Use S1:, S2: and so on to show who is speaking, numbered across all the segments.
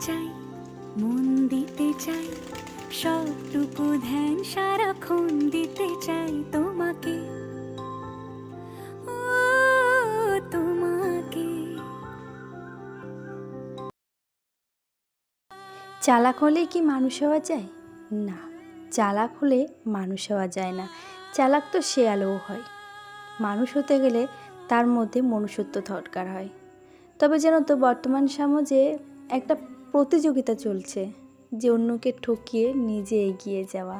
S1: চাই, মন দিতে চাই, সবটুকু ধ্যান সারাক্ষণ দিতে চাই তোমাকে।
S2: চালাক হলে কি মানুষ হওয়া যায়? না, চালাক হলে মানুষ হওয়া যায় না। চালাক তো শেয়ালও হয়। মানুষ হতে গেলে তার মধ্যে মনুষ্যত্ব দরকার হয়। তবে যেন তো বর্তমান সমাজে একটা প্রতিযোগিতা চলছে যে অন্যকে ঠকিয়ে নিজে এগিয়ে যাওয়া।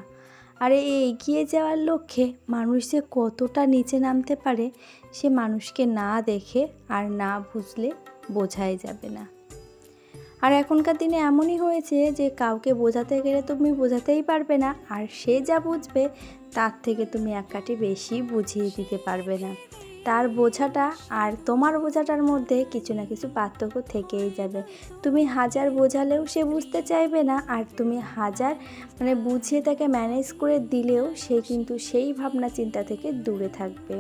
S2: আর এই এগিয়ে যাওয়ার লক্ষ্যে মানুষ যে কতটা নিচে নামতে পারে সে মানুষকে না দেখে আর না বুঝলে বোঝাই যাবে না। আর এখনকার দিনে এমনই হয়েছে যে কাউকে বোঝাতে গেলে তুমি বোঝাতেই পারবে না, আর সে যা বুঝবে তার থেকে তুমি এক কাঠি বেশি বুঝিয়ে দিতে পারবে না। তার বোঝাটা আর তোমার বোঝাটার মধ্যে কিছু না কিছু পার্থক্য থেকেই যাবে। তুমি হাজার বোঝালেও সে বুঝতে চাইবে না আর তুমি হাজার মানে বুঝিয়ে তাকে ম্যানেজ করে দিলেও সে কিন্তু সেই ভাবনা চিন্তা থেকে দূরে থাকবে।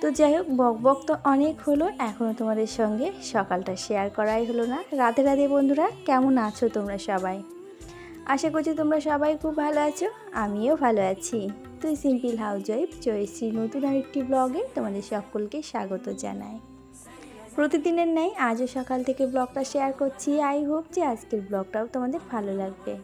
S2: তো যাই হোক, বক বক তো অনেক হলো এখনও তোমাদের সঙ্গে সকালটা শেয়ার করাই হলো না। রাধে রাধে বন্ধুরা, কেমন আছো তোমরা সবাই? আশা করছি তোমরা সবাই খুব ভালো আছো, আমিও ভালো আছি। তুই সিম্পল হাউস ওয়াইফ জয়শ্রী নতুন আরেকটি ব্লগে তোমাদের সকলকে স্বাগত জানাই। প্রতিদিনের ন্যায় আজও সকাল থেকে ব্লগটা শেয়ার করছি। আই হোপ যে আজকের ব্লগটাও তোমাদের ভালো লাগবে।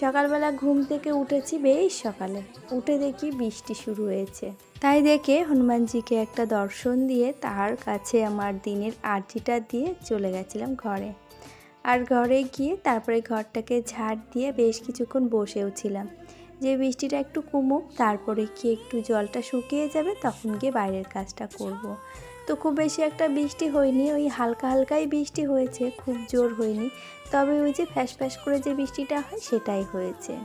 S2: সকালবেলা ঘুম থেকে উঠেছি, বেশ সকালে। উঠে দেখি বৃষ্টি শুরু হয়েছে। তাই দেখে হনুমানজিকে একটা দর্শন দিয়ে তার কাছে আমার দিনের আরজিটা দিয়ে চলে গেছিলাম ঘরে। আর ঘরে গিয়ে তারপরে ঘরটাকে ঝাড় দিয়ে বেশ কিছুক্ষণ বসেও ছিলাম। যে বৃষ্টিটা একটু কমুক, তারপরে কি একটু জলটা শুকিয়ে যাবে, তখন গিয়ে বাইরের কাজটা করব। তো খুব বেশি একটা বৃষ্টি হয়নি, ওই হালকা হালকাই বৃষ্টি হয়েছে, খুব জোর হয়নি। তবে ওই যে ফ্যাস ফ্যাস করে যে বৃষ্টিটা হয়, সেটাই হয়েছে।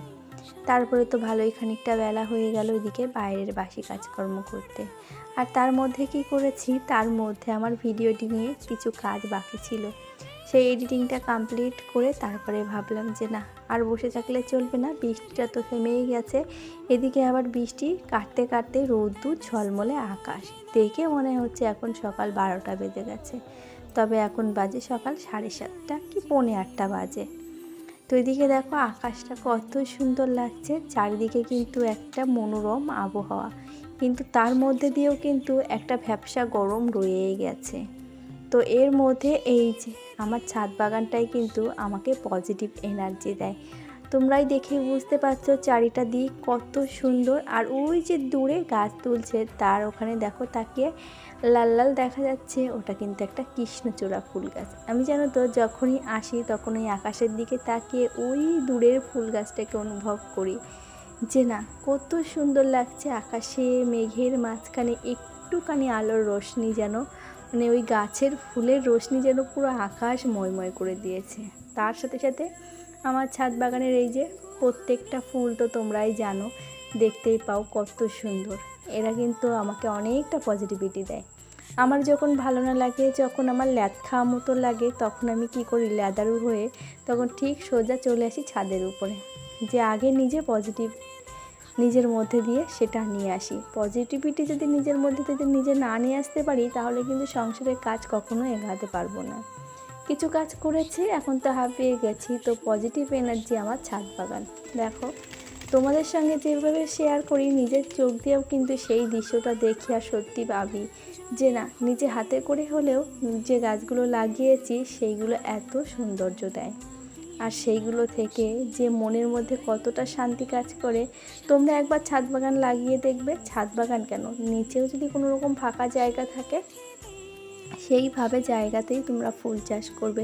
S2: তারপরে তো ভালোই খানিকটা বেলা হয়ে গেল ওইদিকে বাইরের বাসি কাজকর্ম করতে। আর তার মধ্যে কি করেছি, তার মধ্যে আমার ভিডিও নিয়ে কিছু কাজ বাকি ছিল। সেই এডিটিংটা কমপ্লিট করে তারপরে ভাবলাম যে না আর বসে থাকলে চলবে না, বৃষ্টিটা তো থেমেই গেছে। এদিকে আবার বৃষ্টি, কাটতে কাটতে রোদ্দুর, ঝলমলে আকাশ। দেখে মনে হচ্ছে এখন সকাল বারোটা বেজে গেছে। তবে এখন বাজে সকাল সাড়ে সাতটা কি পৌনে আটটা বাজে। তো এদিকে দেখো আকাশটা কত সুন্দর লাগছে, চারিদিকে কিন্তু একটা মনোরম আবহাওয়া। কিন্তু তার মধ্যে দিয়েও কিন্তু একটা ভ্যাবসা গরম রয়েই গেছে। তো এর মধ্যে এই যে আমার ছাদ বাগানটাই কিন্তু আমাকে পজিটিভ এনার্জি দেয়। তোমরাই দেখে বুঝতে পারছ চারিটা দিক কত সুন্দর। আর ওই যে দূরে গাছ তুলছে, তার ওখানে দেখো তাকিয়ে লাল লাল দেখা যাচ্ছে, ওটা কিন্তু একটা কৃষ্ণচূড়া ফুল গাছ। আমি জানো তো, যখনই আসি তখন ওই আকাশের দিকে তাকিয়ে ওই দূরের ফুল গাছটাকে অনুভব করি। যে না, কত সুন্দর লাগছে আকাশে, মেঘের মাঝখানে একটুখানি আলোর রোশনি যেন মানে ওই গাছের ফুলের রোশনি যেন পুরো আকাশ ময়ময় করে দিয়েছে। তার সাথে সাথে আমার ছাদ বাগানের এই যে প্রত্যেকটা ফুল তো তোমরাই জানো, দেখতেই পাও কত সুন্দর। এরা কিন্তু আমাকে অনেকটা পজিটিভিটি দেয়। আমার যখন ভালো না লাগে, যখন আমার ল্যাদ খাওয়া মতো লাগে, তখন আমি কি করি, ল্যাদারু হয়ে তখন ঠিক সোজা চলে আসি ছাদের উপরে। যে আগে নিজে পজিটিভ নিজের মধ্যে দিয়ে সেটা নিয়ে আসি। পজিটিভিটি যদি নিজের মধ্যে যদি নিজে না নিয়ে আসতে পারি, তাহলে কিন্তু সংসারের কাজ কখনো এগাতে পারব না। কিছু কাজ করেছি, এখন তো হাঁপিয়ে গেছি, তো পজিটিভ এনার্জি আমার ছাদ বাগান। দেখো, তোমাদের সঙ্গে যেভাবে শেয়ার করি, নিজের চোখ দিয়েও কিন্তু সেই দৃশ্যটা দেখি আর সত্যি ভাবি যে না, নিজে হাতে করে হলেও যে গাছগুলো লাগিয়েছি, সেইগুলো এত সৌন্দর্য দেয়। আর সেইগুলো থেকে যে মনের মধ্যে কতটা শান্তি কাজ করে, তোমরা একবার ছাদ বাগান লাগিয়ে দেখবে। ছাদ বাগান কেন? নিচেও যদি কোনো রকম ফাঁকা জায়গা থাকে, সেইভাবে জায়গাতেই তোমরা ফুল চাষ করবে।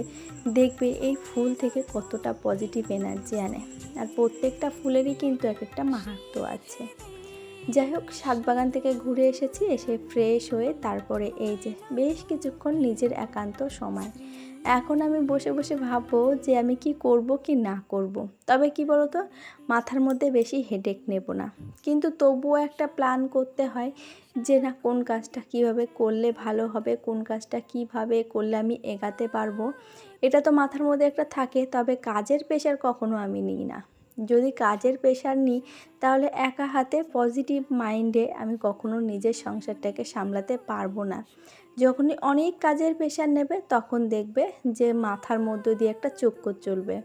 S2: দেখবে এই ফুল থেকে কতটা পজিটিভ এনার্জি আনে। আর প্রত্যেকটা ফুলেরই কিন্তু এক একটা মাহাত্ম আছে। যাই হোক শাক বাগান থেকে ঘুরে এসেছি, এসে ফ্রেশ হয়ে তারপরে এই যে বেশ কিছুক্ষণ নিজের একান্ত সময়। এখন আমি বসে বসে ভাববো যে আমি কি করব কি না করব। তবে কি বলতো, মাথার মধ্যে বেশি হেডেক নেব না। কিন্তু তবুও একটা প্ল্যান করতে হয় যে না, কোন কাজটা কীভাবে করলে ভালো হবে, কোন কাজটা কীভাবে করলে আমি এগাতে পারব। এটা তো মাথার মধ্যে একটা থাকে, তবে কাজের প্রেশার কখনো আমি নিই না। যদি কাজের প্রেশার নিই, তাহলে একা হাতে পজিটিভ মাইন্ডে আমি কখনো নিজের সংসারটাকে সামলাতে পারব না। যখনই অনেক কাজের প্রেশার নেবে, তখন দেখবে যে মাথার মধ্য দিয়ে একটা চক্কর চলবে।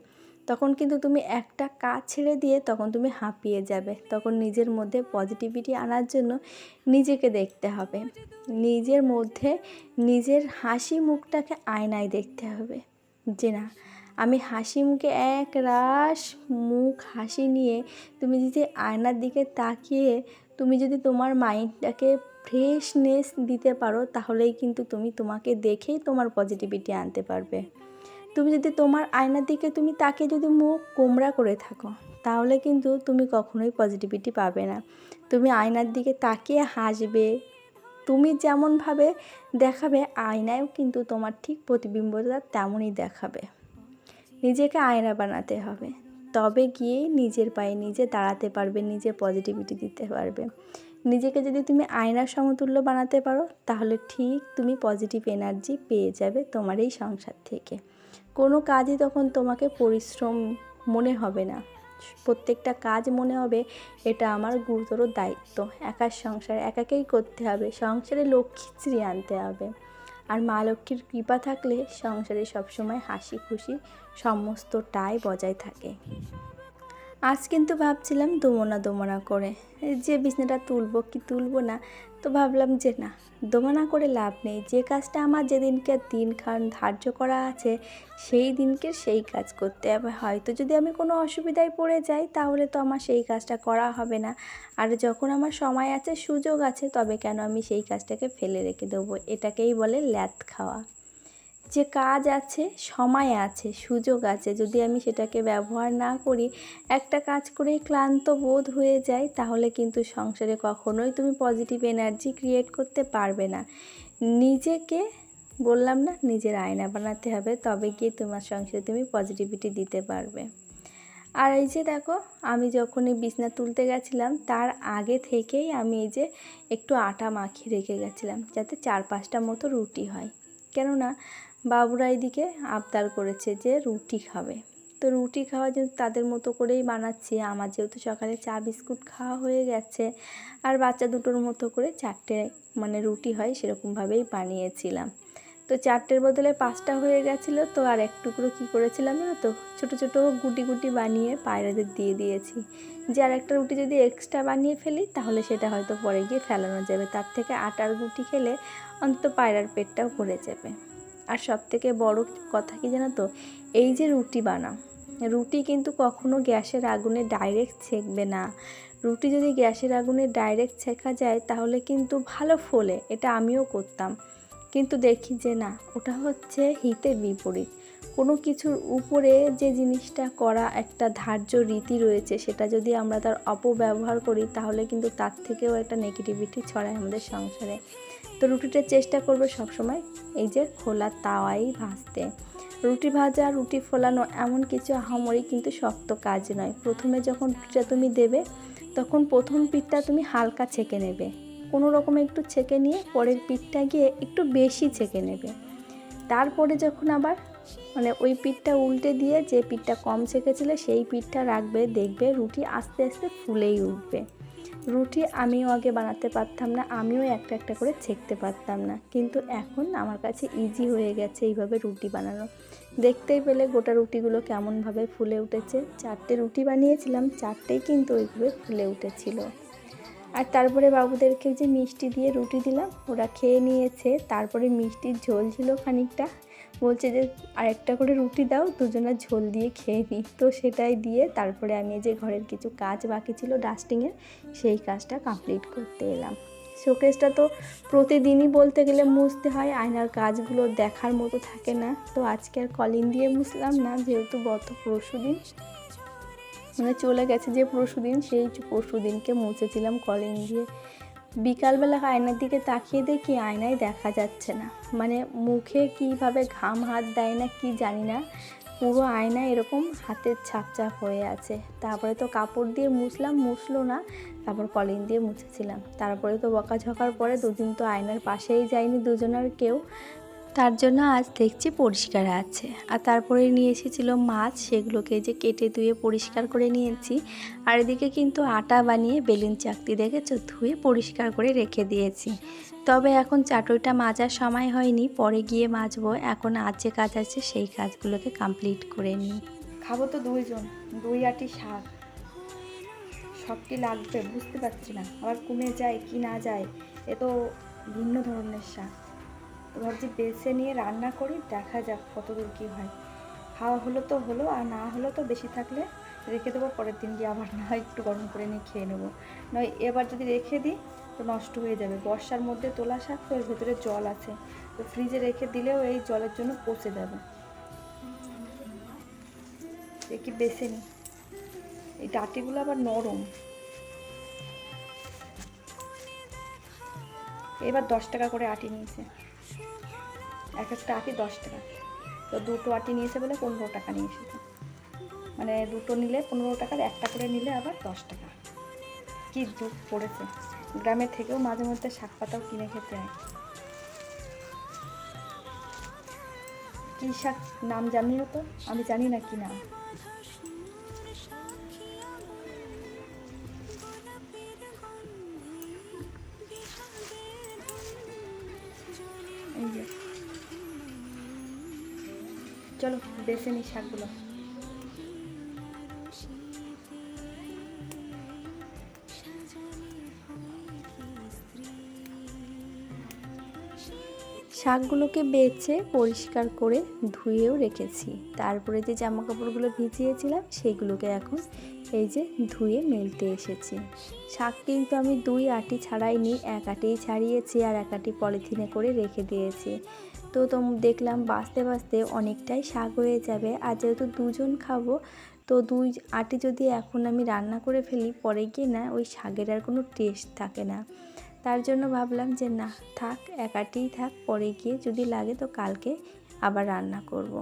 S2: তখন কিন্তু তুমি একটা কাজ ছেড়ে দিয়ে তখন তুমি হাঁপিয়ে যাবে। তখন নিজের মধ্যে পজিটিভিটি আনার জন্য নিজেকে দেখতে হবে। নিজের মধ্যে নিজের হাসি মুখটাকে আয়নায় দেখতে হবে। যে না, আমি হাসি মুখে এক রাস মুখ হাসি নিয়ে তুমি যদি আয়নার দিকে তাকিয়ে তুমি যদি তোমার মাইন্ডটাকে ফ্রেশনেস দিতে পারো, তাহলেই কিন্তু তুমি তোমাকে দেখেই তোমার পজিটিভিটি আনতে পারবে। তুমি যদি তোমার আয়নার দিকে তুমি তাকে যদি মুখ কোমরা করে থাকো, তাহলে কিন্তু তুমি কখনোই পজিটিভিটি পাবে না। তুমি আয়নার দিকে তাকিয়ে হাসবে। তুমি যেমনভাবে দেখাবে, আয়নায়ও কিন্তু তোমার ঠিক প্রতিবিম্বটা তেমনই দেখাবে। নিজেকে আয়না বানাতে হবে। তবে গিয়ে নিজের পায়ে নিজে দাঁড়াতে পারবে নিজে পজিটিভিটি দিতে পারবে। নিজেকে যদি তুমি আয়নার সমতুল্য বানাতে পারো, তাহলে ঠিক তুমি পজিটিভ এনার্জি পেয়ে যাবে তোমার এই সংসার থেকে। কোনো কাজই তখন তোমাকে পরিশ্রম মনে হবে না। প্রত্যেকটা কাজ মনে হবে, এটা আমার গুরুতর দায়িত্ব। একার সংসার একাকেই করতে হবে। সংসারে লক্ষ্মীশ্রী আনতে হবে। আর মা লক্ষ্মীর কৃপা থাকলে সংসারে সবসময় হাসি খুশি সমস্তটাই বজায় থাকে। আজ কিন্তু ভাবছিলাম দোমনা দোমনা করে। যে বিছনাটা তুলবো কি তুলবো না, তো ভাবলাম যে না দোমনা করে লাভ নেই। যে কাজটা আমার যেদিনকে দিনখান ধার্য করা আছে, সেই দিনকে সেই কাজ করতে হবে। হয়তো যদি আমি কোনো অসুবিধায় পড়ে যাই, তাহলে তো আমার সেই কাজটা করা হবে না। আর যখন আমার সময় আছে, সুযোগ আছে, তবে কেন আমি সেই কাজটাকে ফেলে রেখে দেবো? এটাকেই বলে ল্যাথ খাওয়া। যে কাজ আছে, সময় আছে, সুযোগ আছে, যদি আমি সেটাকে ব্যবহার না করি, একটা কাজ করেই ক্লান্ত বোধ হয়ে যায়, তাহলে কিন্তু সংসারে কখনোই তুমি পজিটিভ এনার্জি ক্রিয়েট করতে পারবে না। নিজেকে, বললাম না, নিজের আয়না বানাতে হবে, তবে গিয়ে তোমার সংসারে তুমি পজিটিভিটি দিতে পারবে। আর এই যে দেখো, আমি যখন এই বিছনা তুলতে গেছিলাম, তার আগে থেকেই আমি এই যে একটু আটা মাখিয়ে রেখে গেছিলাম, যাতে চার পাঁচটা মতো রুটি হয়। কেননা বাবুরা এদিকে আবদার করেছে যে রুটি খাবে। তো রুটি খাওয়া যেহেতু তাদের মতো করেই বানাচ্ছি। আমার যেহেতু সকালে চা, বিস্কুট খাওয়া হয়ে গেছে আর বাচ্চা দুটোর মতো করে চারটে মানে রুটি হয় সেরকমভাবেই বানিয়েছিলাম। তো চারটের বদলে পাঁচটা হয়ে গেছিল তো আর এক টুকরো কী করেছিলাম জানো তো ছোটো ছোটো গুটি গুটি বানিয়ে পায়রাদের দিয়ে দিয়েছি। যে আর একটা রুটি যদি এক্সট্রা বানিয়ে ফেলি তাহলে সেটা হয়তো পরে গিয়ে ফেলানো যাবে। তার থেকে আটার গুটি খেলে অন্তত পায়রার পেটটাও ভরে যাবে। আর সব থেকে বড় কথা কি জানো তো? এই যে রুটি বানাও। রুটি কিন্তু কখনো গ্যাসের আগুনে ডাইরেক্ট ছেঁকবে না। রুটি যদি গ্যাসের আগুনে ডাইরেক্ট ছেঁকা যায়, তাহলে কিন্তু ভালো ফোলে। এটা আমিও করতাম। কিন্তু দেখি যে না, ওটা হচ্ছে হিতের বিপরীত। কোনো কিছুর উপরে যে জিনিসটা করা একটা ধার্য রীতি রয়েছে, সেটা যদি আমরা তার অপব্যবহার করি, তাহলে কিন্তু তার থেকেও একটা নেগেটিভিটি ছড়ায় আমাদের সংসারে। তো রুটিটা চেষ্টা করবে সবসময়, এই যে খোলা তাওয়াই ভাজতে। রুটি ভাজা, রুটি ফোলানো এমন কিছু আহামরি কিন্তু শক্ত কাজ নয়। প্রথমে যখন রুটিটা তুমি দেবে, তখন প্রথম পিঠটা তুমি হালকা ছেঁকে নেবে। কোনো রকম একটু ছেঁকে নিয়ে পরের পিঠটা গিয়ে একটু বেশি ছেঁকে নেবে। তারপরে যখন আবার মানে ওই পিঠটা উল্টে দিয়ে যে পিঠটা কম ছেঁকেছিলে, সেই পিঠটা রাখবে, দেখবে রুটি আস্তে আস্তে ফুলেই উঠবে। রুটি আমিও আগে বানাতে পারতাম না, আমিও একটা একটা করে ছেঁকতে পারতাম না। কিন্তু এখন আমার কাছে ইজি হয়ে গেছে এইভাবে রুটি বানানো। দেখতেই পেলে গোটা রুটিগুলো কেমনভাবে ফুলে উঠেছে। চারটে রুটি বানিয়েছিলাম, চারটেই কিন্তু ওইভাবে ফুলে উঠেছিল। আর তারপরে বাবুদেরকে যে মিষ্টি দিয়ে রুটি দিলাম, ওরা খেয়ে নিয়েছে। তারপরে মিষ্টির ঝোল ছিল খানিকটা। বলছে যে, আরেকটা করে রুটি দাও দুজনের ঝোল দিয়ে খেয়ে নিই তো সেটাই দিয়ে তারপরে আমি যে ঘরের কিছু কাজ বাকি ছিল ডাস্টিংয়ের সেই কাজটা কমপ্লিট করতে এলাম। শোকেসটা তো প্রতিদিনই বলতে গেলে মুছতে হয়, আয়নার কাজগুলো দেখার মতো থাকে না। তো আজকে আর কলিন দিয়ে মুছলাম না, যেহেতু গত পরশু দিন। মানে চলে গেছে যে পরশু দিন, সেই পরশু দিনকে মুছেছিলাম কলিন দিয়ে। বিকালবেলা আয়নার দিকে তাকিয়ে দেখি আয়নায় দেখা যাচ্ছে না। মানে মুখে কীভাবে ঘাম হাত দেয় না কি জানি না। পুরো আয়না এরকম হাতের ছাপ ছাপ হয়ে আছে। তারপরে তো কাপড় দিয়ে মুছলাম, মুছলো না। তারপর কলিন দিয়ে মুছেছিলাম। তারপরে তো বকাঝকার পরে দুদিন তো আয়নার পাশেই যায়নি দুজনের কেউ। তার জন্য আজ দেখছি পরিষ্কার আছে। আর তারপরে নিয়ে এসেছিল মাছ, সেগুলোকে যে কেটে ধুয়ে পরিষ্কার করে নিয়েছি। আর এদিকে কিন্তু আটা বানিয়ে বেলুন চাকতি দেখেছ? ধুয়ে পরিষ্কার করে রেখে দিয়েছি। তবে এখন চাটুইটা মাজার সময় হয়নি, পরে গিয়ে মাজবো। এখন আজ যে কাজ আছে, সেই কাজগুলোকে কমপ্লিট করে নিই।
S3: খাব তো দুইজন, দুই আটি শাক। সব কি লাগবে, বুঝতে পারছি না। আবার কমে যায় কি না যায়, এ তো ভিন্ন ধরনের শাক। ভাবছি বেছে নিয়ে রান্না করি, দেখা যাক কতদূর কী হয়। খাওয়া হলো তো হলো, আর না হলো তো বেশি থাকলে রেখে দেবো, পরের দিন গিয়ে আবার না একটু গরম করে নিয়ে খেয়ে নেব। নয়, এবার যদি রেখে দিই তো নষ্ট হয়ে যাবে। বর্ষার মধ্যে তোলা শাক তো এর ভেতরে জল আছে। তো ফ্রিজে রেখে দিলেও এই জলের জন্য পচে যাবে। দেখি বেছে নিই। এই ডাটিগুলো আবার নরম। এবার দশ টাকা করে আটি নিয়েছে। এক একটা আটি দশ টাকা। তো দুটো আটি নিয়েছে বলে পনেরো টাকা নিয়ে এসেছে। মানে দুটো নিলে পনেরো টাকার একটা করে নিলে আবার দশ টাকা। কী দুধ পড়েছে। গ্রামে থেকেও মাঝে মধ্যে শাক পাতাও কিনে খেতে হয়। কী শাক নাম জানিও তো? আমি জানি না কি নাম। বেছে নিই শাকগুলো।
S2: শাকগুলোকে বেছে পরিষ্কার করে ধুয়েও রেখেছি। তারপরে যে জামা কাপড়গুলো ভিজিয়েছিলাম সেগুলোকে এখন এই যে ধুয়ে মেলতে এসেছি। শাক কিন্তু আমি দুই আটি ছাড়াইনি এক আটিই ছাড়িয়েছি আর এক আটি পলিথিনে করে রেখে দিয়েছি। তো তো দেখলাম বাঁচতে বাঁচতে অনেকটাই শাক হয়ে যাবে। আর যেহেতু দুজন খাব, তো দুই আটি যদি এখন আমি রান্না করে ফেলি, পরে গিয়ে না ওই শাকের আর কোনো টেস্ট থাকে না। তার জন্য ভাবলাম যে না, থাক একাটিই থাক, পরে গিয়ে যদি লাগে তো কালকে আবার রান্না করব।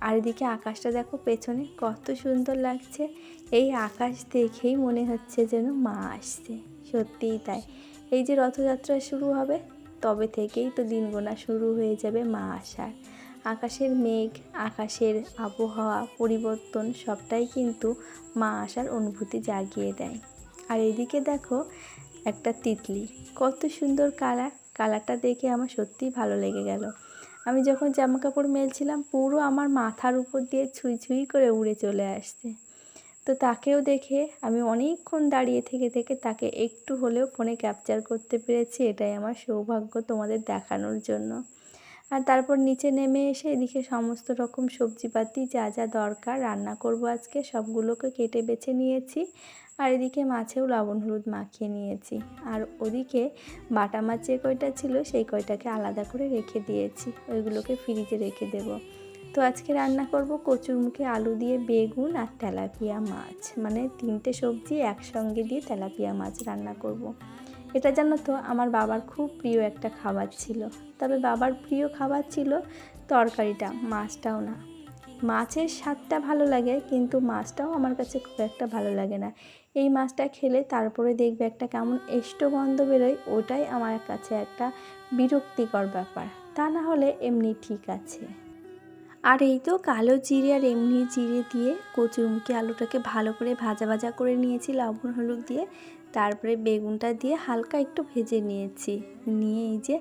S2: আর এদিকে আকাশটা দেখো পেছনে কত সুন্দর লাগছে। এই আকাশ দেখেই মনে হচ্ছে যেন মা আসছে। সত্যিই তাই। এই যে রথযাত্রা শুরু হবে তবে থেকেই তো দিন গোনা শুরু হয়ে যাবে মা আসার আকাশের মেঘ, আকাশের আবহাওয়া, পরিবর্তন সবটাই কিন্তু মা আসার অনুভূতি জাগিয়ে দেয়। আর এদিকে দেখো একটা তিতলি। কত সুন্দর কালার। কালারটা দেখে আমার সত্যিই ভালো লেগে গেল। আমি যখন জামা কাপড় মেলছিলাম পুরো আমার মাথার উপর দিয়ে ছুঁই ছুঁই করে উড়ে চলে আসছে। তো তাকেও দেখে আমি অনেকক্ষণ দাঁড়িয়ে থেকে থেকে তাকে একটু হলেও ফোনে ক্যাপচার করতে পেরেছি। এটাই আমার সৌভাগ্য তোমাদের দেখানোর জন্য। আর তারপর নিচে নেমে এসে এদিকে সমস্ত রকম সবজিপাতি যা যা দরকার রান্না করব আজকে সবগুলোকে কেটে বেছে নিয়েছি। আর এদিকে মাছেও লবণ হলুদ মাখিয়ে নিয়েছি। আর ওদিকে বাটা মাছ যে কয়টা ছিল সেই কয়টাকে আলাদা করে রেখে দিয়েছি। ওইগুলোকে ফ্রিজে রেখে দেব। তো আজকে রান্না করব কচুর মুখে আলু দিয়ে বেগুন আর তেলাপিয়া মাছ। মানে তিনটে সবজি একসঙ্গে দিয়ে তেলাপিয়া মাছ রান্না করব। এটা জানো তো, আমার বাবার খুব প্রিয় একটা খাবার ছিল। তবে বাবার প্রিয় খাবার ছিল তরকারিটা, মাছটাও না। মাছের স্বাদটা ভালো লাগে, কিন্তু মাছটাও আমার কাছে খুব একটা ভালো লাগে না। এই মাছটা খেলে তারপরে দেখবে একটা কেমন এষ্ট গন্ধ বেরোয়, ওটাই আমার কাছে একটা বিরক্তিকর ব্যাপার। তা না হলে এমনি ঠিক আছে। আর এই তো কালো জিরে আর এমনি জিরে দিয়ে কচুরমুখী আলুটাকে ভালো করে ভাজা ভাজা করে নিয়েছি, লবণ, হলুদ দিয়ে। তারপরে বেগুনটা দিয়ে হালকা একটু ভেজে নিয়েছি। নিয়ে এই যে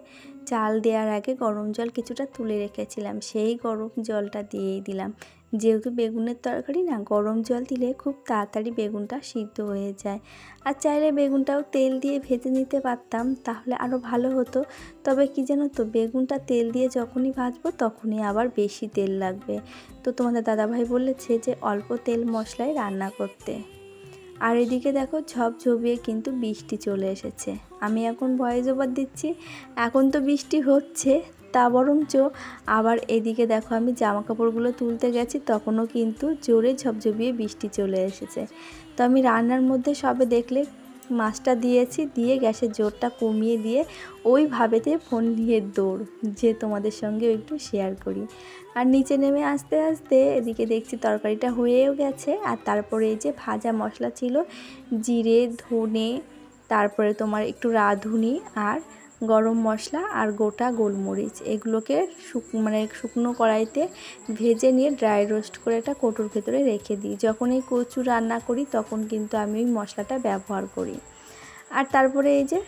S2: চাল দেওয়ার আগে গরম জল কিছুটা তুলে রেখেছিলাম, সেই গরম জলটা দিয়েই দিলাম। যেহেতু বেগুনের তরকারি না, গরম জল দিলে খুব তাড়াতাড়ি বেগুনটা সিদ্ধ হয়ে যায়। আর চাইলে বেগুনটাও তেল দিয়ে ভেজে নিতে পারতাম, তাহলে আরও ভালো হতো। তবে কি জানো তো, বেগুনটা তেল দিয়ে যখনই ভাজবো তখনই আবার বেশি তেল লাগবে। তো তোমাদের দাদাভাই বলেছে যে, অল্প তেল মশলায় রান্না করতে। আর এদিকে দেখো ঝপঝপিয়ে কিন্তু বৃষ্টি চলে এসেছে। আমি এখন ভয়েস ওভার দিচ্ছি। এখন তো বৃষ্টি হচ্ছে তা বরঞ্চ আবার এদিকে দেখো আমি জামা কাপড়গুলো তুলতে গেছি, তখনও কিন্তু জোরে ঝপঝপিয়ে বৃষ্টি চলে এসেছে। তো আমি রান্নার মধ্যে সবে দেখলে মাছটা দিয়েছি, দিয়ে গ্যাসের জোরটা কমিয়ে দিয়ে ওইভাবেতে ফোন নিয়ে দৌড়, যে তোমাদের সঙ্গে একটু শেয়ার করি। আর নিচে নেমে আস্তে আস্তে এদিকে দেখছি তরকারিটা হয়েও গেছে, আর তারপরে এই যে ভাজা মশলা ছিল, জিরে, ধনে, তারপরে তোমার একটু রাঁধুনি আর গরম মশলা আর গোটা গোলমরিচ। এগুলোকে শুক মানে শুকনো কড়াইতে ভেজে নিয়ে ড্রাই রোস্ট করে একটা কোটোর ভেতরে রেখে দিই। যখন এই কচু রান্না করি, তখন কিন্তু আমি ওই মশলাটা ব্যবহার করি। আর তারপরে এই যে,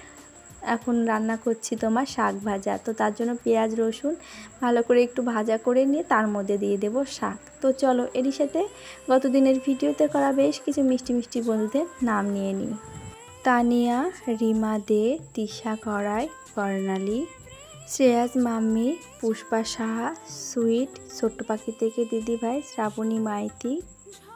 S2: এখন রান্না করছি তোমার শাক ভাজা। তো তার জন্য পেঁয়াজ, রসুন ভালো করে একটু ভাজা করে নিয়ে তার মধ্যে দিয়ে দেবো শাক। তো চলো এরই সাথে গত দিনের ভিডিওতে করা বেশ কিছু মিষ্টি মিষ্টি বন্ধুদের নাম নিয়ে নিই। তানিয়া, রিমা দে, তিশা করাই কর্ণালী শ্রেয়াজ মাম্মি, পুষ্পা সাহা, সুইট, ছোট্ট পাখি থেকে দিদি ভাই শ্রাবণী মাইতি,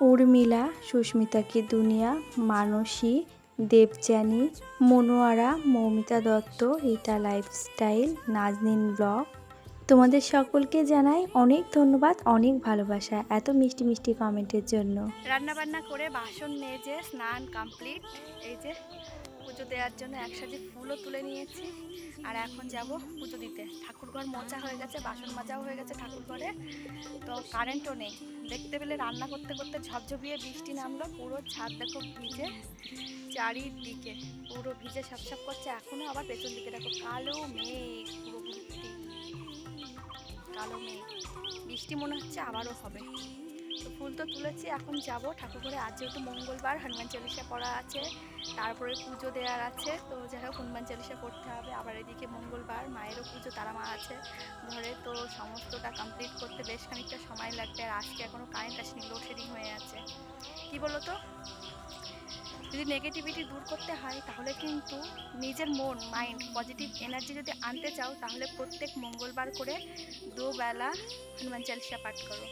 S2: উর্মিলা, সুস্মিতা কি দুনিয়া, মানসী, দেবযানী, মনোয়ারা, মৌমিতা দত্ত, রিতা লাইফস্টাইল, নাজনিন ব্লগ তোমাদের সকলকে জানাই অনেক ধন্যবাদ, অনেক ভালোবাসা। এত মিষ্টি মিষ্টি কমেন্টের জন্য।
S3: রান্না বান্না করে বাসন মেজে স্নান কমপ্লিট এই যে পুজো দেওয়ার জন্য একসাথে ফুলও তুলে নিয়েছি। আর এখন যাব পুজো দিতে। ঠাকুরঘর মোচা হয়ে গেছে, বাসন মাজাও হয়ে গেছে ঠাকুরঘরে। তো কারেন্টও নেই। দেখতে পেলে রান্না করতে করতে ঝপঝপিয়ে বৃষ্টি নামলো, পুরো ছাদ দেখো ভিজে চারিদিকে। পুরো ভিজে সাপ করছে। এখনও আবার পেছন দিকে দেখো, কালো মেঘ, পুরো কালো মেঘ। বৃষ্টি মনে হচ্ছে আবারও হবে। তো ফুল তো তুলেছি, এখন যাব ঠাকুর ঘরে আজ যেহেতু মঙ্গলবার, হনুমান চালিশা পড়া আছে, তারপরে পুজো দেওয়ার আছে। তো যাই হোক, হনুমান চালিশা পড়তে হবে। আবার এদিকে মঙ্গলবার, মায়েরও পুজো, তারা মা আছে ঘরে। তো সমস্তটা কমপ্লিট করতে বেশ খানিকটা সময় লাগবে। আর আজকে এখনও কারেন্ট আসেনি লোডশেডিং হয়ে আছে। কি বলো তো যদি নেগেটিভিটি দূর করতে হয়, তাহলে কিন্তু নিজের মন মাইন্ড পজিটিভ এনার্জি যদি আনতে চাও, তাহলে প্রত্যেক মঙ্গলবার করে দুবেলা হনুমান চালিশা পাঠ করো।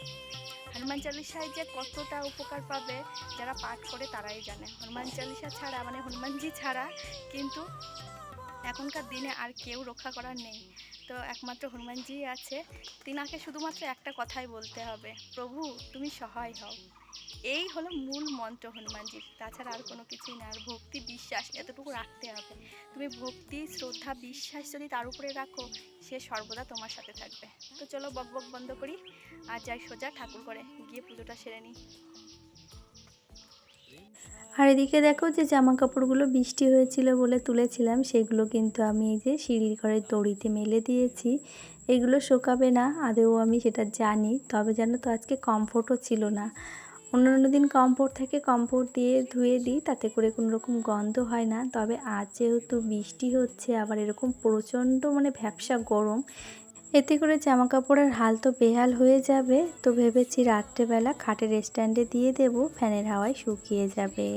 S3: হনুমান চালিশায় যে কতটা উপকার পাবে, যারা পাঠ করে তারাই জানে। হনুমান চালিশা ছাড়া মানে হনুমানজি ছাড়া কিন্তু এখনকার দিনে আর কেউ রক্ষা করার নেই। তো একমাত্র হনুমানজি আছে। তিনাকে শুধুমাত্র একটা কথাই বলতে হবে, প্রভু, তুমি সহায় হও। এই হলো মূল মন্ত্র হনুমানজির। তাছাড়া আর কোনো কিছুই না, আর ভক্তি বিশ্বাস, এতটুকু রাখতে হবে। তুমি ভক্তি, শ্রদ্ধা, বিশ্বাস যদি তার উপরে রাখো, সে সর্বদা তোমার সাথে থাকবে। তো চলো বক বক বন্ধ করি। আর যাই সোজা ঠাকুর করে গিয়ে পুজোটা সেরে নিই।
S2: আর এদিকে দেখো যে জামা কাপড়গুলো বৃষ্টি হয়েছিল বলে তুলেছিলাম, সেগুলো কিন্তু আমি এই যে সিঁড়ির ঘরের দড়িতে মেলে দিয়েছি। এগুলো শোকাবে না আদেও আমি সেটা জানি। তবে জানো তো, আজকে কমফোর্টও ছিল না। অন্যান্য দিন কম্পোর্ট থেকে কম্পোর্ট দিয়ে ধুয়ে দিই, তাতে করে কোনো রকম গন্ধ হয় না। তবে আজ যেহেতু বৃষ্টি হচ্ছে, আবার এরকম প্রচণ্ড মানে ভ্যাবসা গরম, এতে করে জামা কাপড়ের হাল তো বেহাল হয়ে যাবে। তো ভেবেছি রাত্রেবেলা খাটের স্ট্যান্ডে দিয়ে দেব, ফ্যানের হাওয়ায় শুকিয়ে যাবে।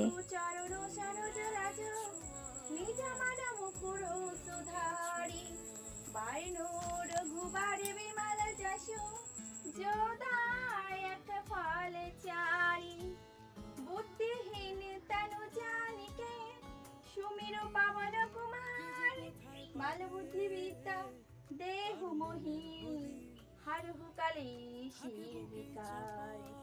S3: মোহি হরহু কালি শিবিকার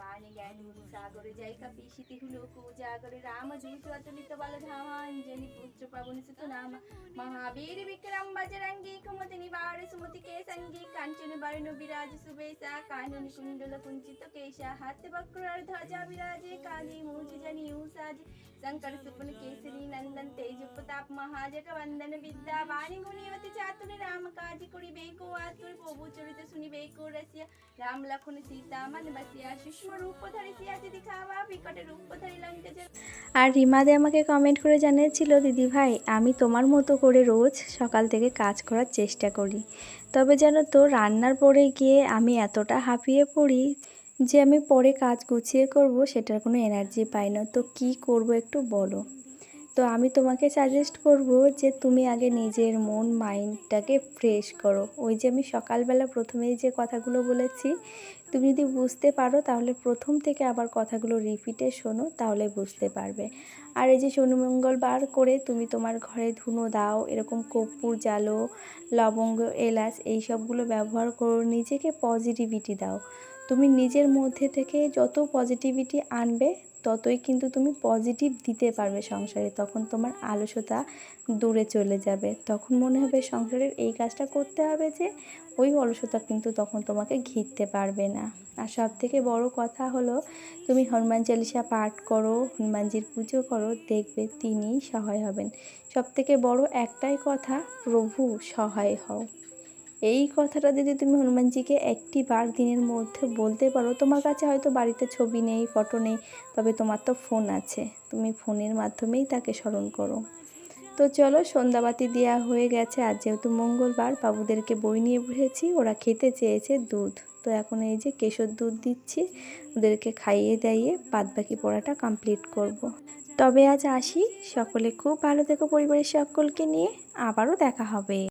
S3: మానిగాని సాగరు జైక పీషితిహులు కూజాగరు రామ జూతువతులిత బలధామాంజని పుత్ర పగునిసుతు నామ మహావీర విక్రమ బజరంగి కుమతి నివార సుమతి కేసంగి కంచను బరును విరాజ సుబేస కానని కుండల కుంచిత కేశ హత్య బక్రుర ధ్వజ విరాజే కాళి మూజ జని ఊసాజి శంకర సుపన కేసరి నందన్ తేజ ప్రతాప్ మహాజట వందన విద్యా వాణి గుణివతి చాతుని రామ కాజి కుడి బేకు ఆతురి పోబు చరిత సుని బేకు రస్య రామ లఖుని సీతామన్ బస్య సుష్మ
S2: আর রিমাদে আমাকে কমেন্ট করে জানিয়েছিল, দিদি ভাই, আমি তোমার মতো করে রোজ সকাল থেকে কাজ করার চেষ্টা করি। তবে যেন তো রান্নার পরে গিয়ে আমি এতটা হাঁপিয়ে পড়ি যে আমি পরে কাজ গুছিয়ে করব, সেটার কোনো এনার্জি পাই না। তো কি করব একটু বলো। তো আমি তোমাকে সাজেস্ট করব যে তুমি আগে নিজের মন মাইন্ডটাকে ফ্রেশ করো। ওই যে আমি সকালবেলা প্রথমেই যে কথাগুলো বলেছি, তুমি যদি বুঝতে পারো তাহলে প্রথম থেকে আবার কথাগুলো রিপিটে শোনো, তাহলে বুঝতে পারবে। আর এই যে শনি মঙ্গলবার করে তুমি তোমার ঘরে ধুনো দাও, এরকম কর্পূর, জালো, লবঙ্গ, এলাচ এই সবগুলো ব্যবহার করো, নিজেকে পজিটিভিটি দাও। তুমি নিজের মধ্যে থেকে যত পজিটিভিটি আনবে ততই কিন্তু তুমি পজিটিভ দিতে পারবে সংসারে। তখন তোমার আলস্যতা দূরে চলে যাবে। তখন মনে হবে সংসারের এই কাজটা করতে হবে যে, ওই অলসতা কিন্তু তখন তোমাকে ঘিরতে পারবে না। আর সব থেকে বড় কথা হলো, তুমি হনুমান চালিসা পাঠ করো, হনুমানজির পুজো করো, দেখবে তিনিই সহায় হবেন। সব থেকে বড় একটাই কথা, প্রভু সহায় হও। এই কথাটা যদি তুমি হনুমানজিকে একটি বার দিনের মধ্যে বলতে পারো, তোমার কাছে হয়তো বাড়িতে ছবি নেই, ফটো নেই, তবে তোমার তো ফোন আছে। তুমি ফোনের মাধ্যমেই তাকে স্মরণ করো। তো চলো, সন্ধ্যাবাতি দেওয়া হয়ে গেছে। আর যেহেতু মঙ্গলবার, বাবুদেরকে বই নিয়ে বসেছি। ওরা খেতে চেয়েছে দুধ। তো এখন এই যে কেশর দুধ দিচ্ছি, ওদেরকে খাইয়ে দাইয়ে বাদবাকি পড়াটা কমপ্লিট করব। তবে আজ আসি। সকলে খুব ভালো থেকো পরিবারের সকলকে নিয়ে। আবারও দেখা হবে।